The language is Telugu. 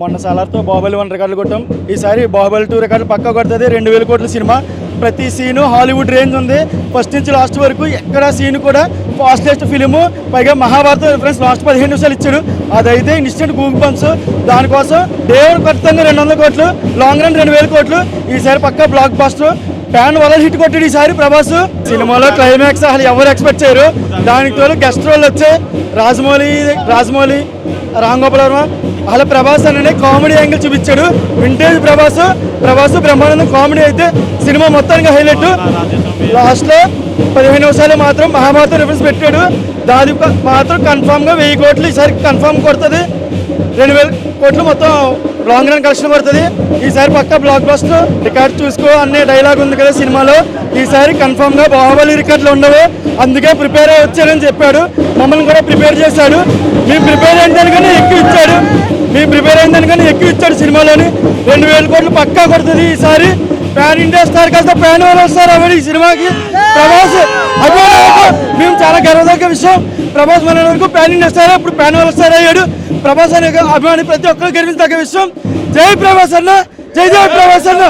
మొన్న సాలార్తో బాహుబలి వన్ రికార్డులు కొట్టాం. ఈసారి బాహుబలి టూ రికార్డులు పక్కా కొడుతుంది. రెండు వేల కోట్ల సినిమా. ప్రతి సీను హాలీవుడ్ రేంజ్ ఉంది. ఫస్ట్ నుంచి లాస్ట్ వరకు ఎక్కడ సీన్ కూడా ఫాస్టెస్ట్ ఫిలిము. పైగా మహాభారత రిఫరెన్స్ లాస్ట్ పదిహేను నిమిషాలు ఇచ్చాడు. అదైతే ఇన్స్టెంట్ గూగుల్ పంప్స్ దానికోసం దేవుడు ఖచ్చితంగా రెండు వందల కోట్లు లాంగ్ రన్ రెండు వేల కోట్లు. ఈసారి పక్కా బ్లాక్ బాస్టర్ ఫ్యాన్ వల్ల హిట్ కొట్టాడు ఈసారి ప్రభాస్. సినిమాలో క్లైమాక్స్ అసలు ఎవరు ఎక్స్పెక్ట్ చేయరు. దానికి తోడు గెస్ట్ రోల్ వచ్చే రాజమౌళి రాజమౌళి రామ్ గోపాల్ వర్మ అలా ప్రభాస్ అనే కామెడీ యాంగిల్ చూపించాడు. వింటేజ్ ప్రభాస్ ప్రభాస్ బ్రహ్మానందం కామెడీ అయితే సినిమా మొత్తానికి హైలైట్ లాస్ట్లో పదిహేను నిమిషాలు మాత్రం మహాభారత రిఫరెన్స్ పెట్టాడు. దాని మాత్రం కన్ఫామ్గా వెయ్యి కోట్లు ఈసారి కన్ఫామ్ కొడుతుంది. రెండు వేల కోట్లు మొత్తం లాంగ్ రన్ కలెక్షన్ పడుతుంది ఈసారి పక్క బ్లాక్ బస్టర్ రికార్డ్ చూసుకో అనే డైలాగ్ ఉంది కదా సినిమాలో. ఈసారి కన్ఫామ్గా బాహుబలి రికార్డులు ఉండవు. అందుకే ప్రిపేర్ అయ్యి వచ్చారని చెప్పాడు. మమ్మల్ని కూడా ప్రిపేర్ చేశాడు. మేము ప్రిపేర్ అయిన దానికన్నా ఎక్కువ ఇచ్చాడు. రెండు వేల కోట్లు పక్కా కొడుతుంది ఈసారి. ప్యాన్ ఇండియా స్టార్ కాస్త ప్యాన్ వాళ్ళు వస్తారు అవన్నీ ఈ సినిమాకి. ప్రభాస్ మేము చాలా గర్వదగ్గ విషయం. ప్రభాస్ మన వరకు ప్యాన్ ఇండియా స్టార్ ఇప్పుడు ప్యాన్ వాళ్ళు స్టార్ అయ్యాడు. ప్రభాస్ అనే అభిమాని ప్రతి ఒక్కరు గర్వించదగ్గ విషయం. జై ప్రభాస్ అన్న జై జై ప్రభాస్ అన్న.